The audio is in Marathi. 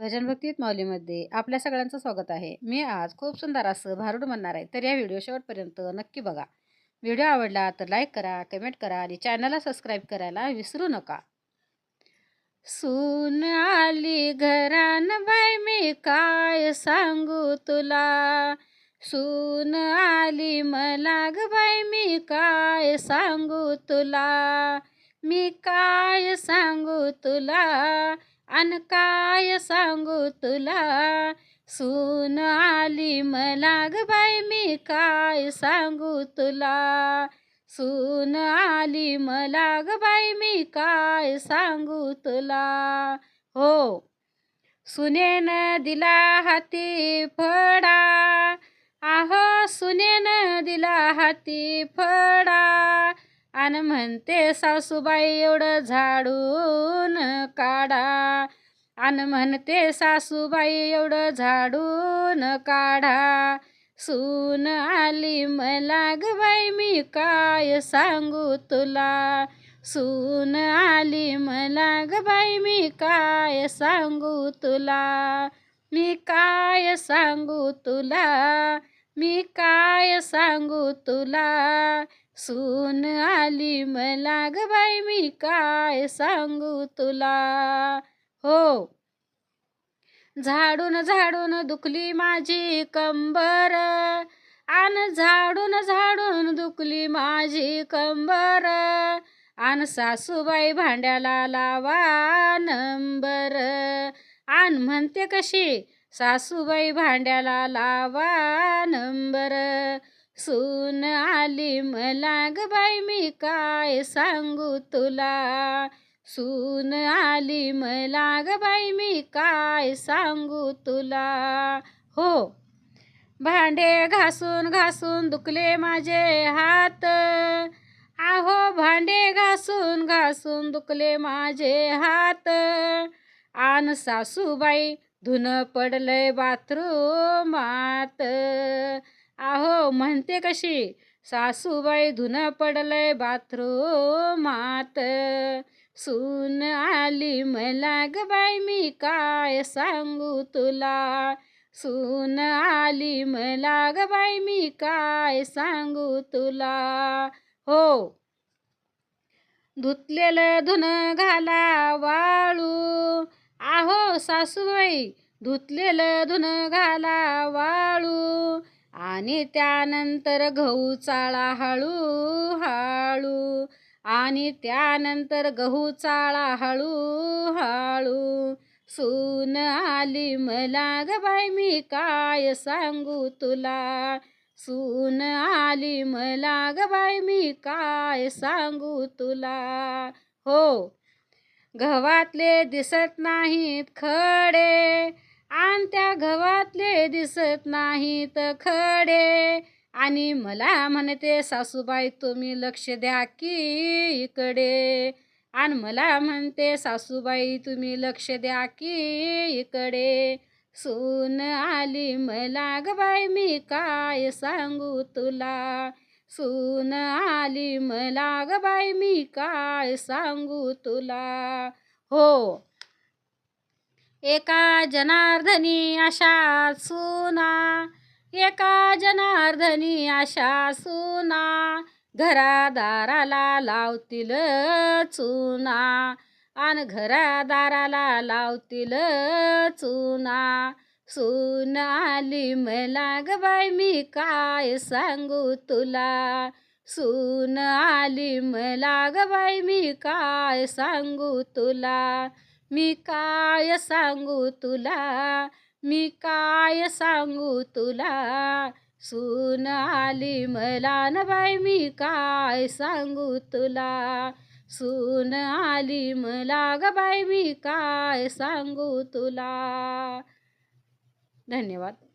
भजन भक्तीत माऊलीमध्ये आपल्या सगळ्यांचं स्वागत आहे. मी आज खूप सुंदर असं भारूड म्हणणार आहे तर या व्हिडिओ शेवटपर्यंत नक्की बघा. व्हिडिओ आवडला तर लाईक करा कमेंट करा आणि चॅनलला सबस्क्राईब करायला विसरू नका. सून आली घरान बाई मी काय सांगू तुला? सून आली मला ग बाई मी काय सांगू तुला? मी काय सांगू तुला? अन काय सांगू तुला? सून आली मला ग बाई मी काय सांगू तुला? सून आली मला ग बाई मी काय सांगू तुला? हो. सुनेन दिला हाती फडा आहो सुनेन दिला हाती फडा आणि म्हणते सासूबाई एवढं झाडून काढा. आणि म्हणते सासूबाई एवढं झाडून काढा. सून आली मला ग बाई मी काय सांगू तुला? सून आली मला ग बाई मी काय सांगू तुला? मी काय सांगू तुला? मी काय सांगू तुला? सून आली मला ग बाई मी काय सांगू तुला? हो. झाडून झाडून दुखली माझी कंबर. आन झाडून झाडून दुखली माझी कंबर. आन सासूबाई भांड्याला लावा नंबर. आन म्हणते कशी सासूबाई भांड्याला लावा नंबर. सून आली मला ग बाई मी काय सांगू तुला? सून आली मला ग बाई मी काय सांगू तुला? हो. भांडे घासून घासून दुखले माझे हात. आहो भांडे घासून घासून दुखले माझे हात. आन सासूबाई धुन पडलंय बाथरूमात. आहो म्हणते कशी सासूबाई धुन पडलंय बाथरूमात सून आली मला ग बाई मी काय सांगू तुला? सून आली मला ग बाई मी काय सांगू तुला? हो. धुतलेलं धुन घाला वाळू. आहो सासूबाई धुतलेलं धुन घाला वाळू. आणि त्यानंतर गहू चाळा हळू हळू आणि त्यानंतर गहू चाळा हळू हळू सून आली मला ग बाई मी काय सांगू तुला? सून आली मला ग बाई मी काय सांगू तुला? हो गव्हातले दिसत नाहीत खडे. आणि त्या गव्हातले दिसत नाहीत खडे. आणि मला म्हणते सासूबाई तुम्ही लक्ष द्या की इकडे. आणि मला म्हणते सासूबाई तुम्ही लक्ष द्या की इकडे. सून आली मला ग बाई मी काय सांगू तुला? सून आली मला ग बाई मी काय सांगू तुला? हो एका जनार्दनी अशा सुना एका जनार्दनी अशा सुना घरादाराला लावतील चुना आन घरादाराला लावतील चुना. सून आली मला ग बाई मी काय सांगू तुला? सून आली मला ग बाई मी काय सांगू तुला? मी काय सांगू तुला? मी काय सांगू तुला? सून आली मला न बाई मी काय सांगू तुला? सून आली मला ग बाई मी काय सांगू तुला? धन्यवाद.